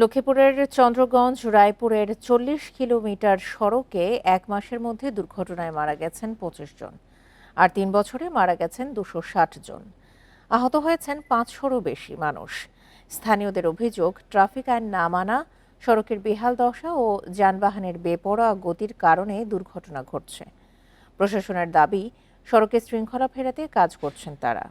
লক্ষ্মীপুরের চন্দ্রগঞ্জ, রায়পুরের চল্লিশ কিলোমিটার সড়কে এক মাসের মধ্যে দুর্ঘটনায় মারা গেছেন পঁচিশ জন। আর তিন বছরে মারা গেছেন দুশো ষাট জন। আহত হয়েছেন পাঁচশোরও বেশি মানুষ। স্থানীয়দের অভিযোগ, ট্রাফিক আইন না মানা, সড়কের বেহাল দশা ও যানবাহনের বেপরোয়া গতির কারণে দুর্ঘটনা ঘটছে। প্রশাসনের দাবি সড়কে শৃঙ্খলা ফেরাতে কাজ করছেন তারা।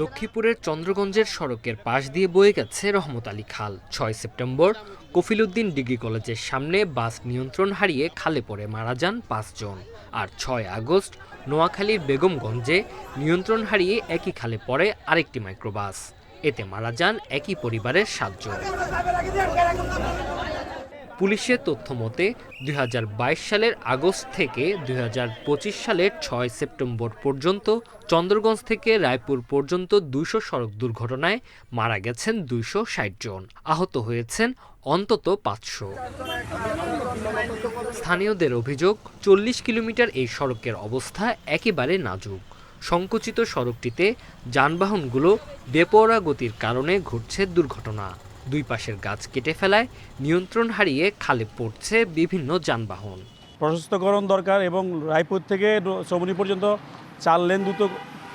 লক্ষ্মীপুরের চন্দ্রগঞ্জের সড়কের পাশ দিয়ে বয়ে গেছে রহমত আলী খাল। ছয় সেপ্টেম্বর, কফিলউদ্দিন ডিগ্রি কলেজের সামনে বাস নিয়ন্ত্রণ হারিয়ে খালে পড়ে মারা যান পাঁচজন আর ছয় আগস্ট, নোয়াখালীর বেগমগঞ্জে নিয়ন্ত্রণ হারিয়ে একই খালে পড়ে আরেকটি মাইক্রোবাস। এতে মারা যান একই পরিবারের সাতজন। পুলিশের তথ্য মতে দুই হাজার বাইশ সালের আগস্ট থেকে দুই হাজার পঁচিশ সালের ছয় সেপ্টেম্বর পর্যন্ত চন্দ্রগঞ্জ থেকে রায়পুর পর্যন্ত দুইশো সড়ক দুর্ঘটনায় মারা গেছেন দুইশো ষাট জন। আহত হয়েছেন অন্তত পাঁচশো। স্থানীয়দের অভিযোগ, চল্লিশ কিলোমিটার এই সড়কের অবস্থা একেবারে নাজুক। সংকুচিত সড়কটিতে যানবাহনগুলো বেপরোয়া গতির কারণে ঘটছে দুর্ঘটনা। দুই পাশের গাছ কেটে ফেলায় নিয়ন্ত্রণ হারিয়ে খালে পড়ছে বিভিন্ন যানবাহন। প্রশস্তকরণ দরকার এবং রায়পুর থেকে চমনি পর্যন্ত চার লেন দ্রুত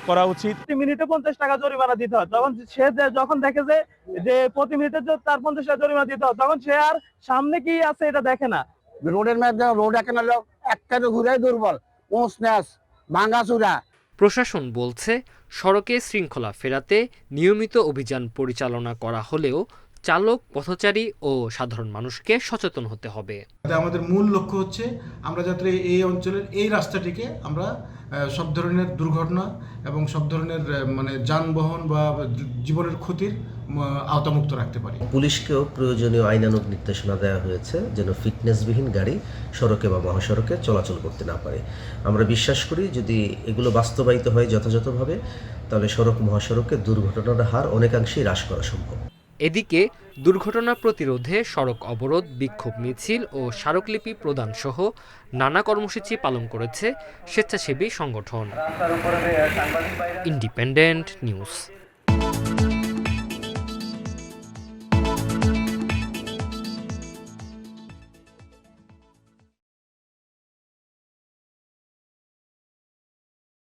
করা উচিত। প্রতি মিনিটে পঞ্চাশ টাকা জরিমানা দিতে হয়। তখন সে যে- যখন দেখে যে যে প্রতি মিনিটে তার পঞ্চাশ টাকা জরিমানা দিতে হয় তখন সে আর সামনে কি আছে এটা দেখে না। রোডের মধ্যে রোড এখানে লোক একটা ঘুরে দুর্বল। ন্যাস ভাঙ্গাচুরা প্রশাসন বলছে সড়কে শৃঙ্খলা ফেরাতে নিয়মিত অভিযান পরিচালনা করা হলেও চালক পথচারী ও সাধারণ মানুষকে সচেতন হতে হবে। আমাদের মূল লক্ষ্য হচ্ছে আমরা যাতে এই অঞ্চলের এই রাস্তাটিকে আমরা সব ধরনের দুর্ঘটনা এবং সব ধরনের মানে যানবাহন বা জীবনের ক্ষতির আওতামুক্ত রাখতে পারি। পুলিশকেও প্রয়োজনীয় আইনানুগ নির্দেশনা দেওয়া হয়েছে যেন ফিটনেসবিহীন গাড়ি সড়কে বা মহাসড়কে চলাচল করতে না পারে। আমরা বিশ্বাস করি যদি এগুলো বাস্তবায়িত হয় যথাযথভাবে তাহলে সড়ক মহাসড়কে দুর্ঘটনার হার অনেকাংশেই হ্রাস করা সম্ভব। এদিকে দুর্ঘটনা প্রতিরোধে সড়ক অবরোধ বিক্ষোভ মিছিল ও স্মারকলিপি প্রদানসহ নানা কর্মসূচি পালন করেছে স্বেচ্ছাসেবী সংগঠন। Independent news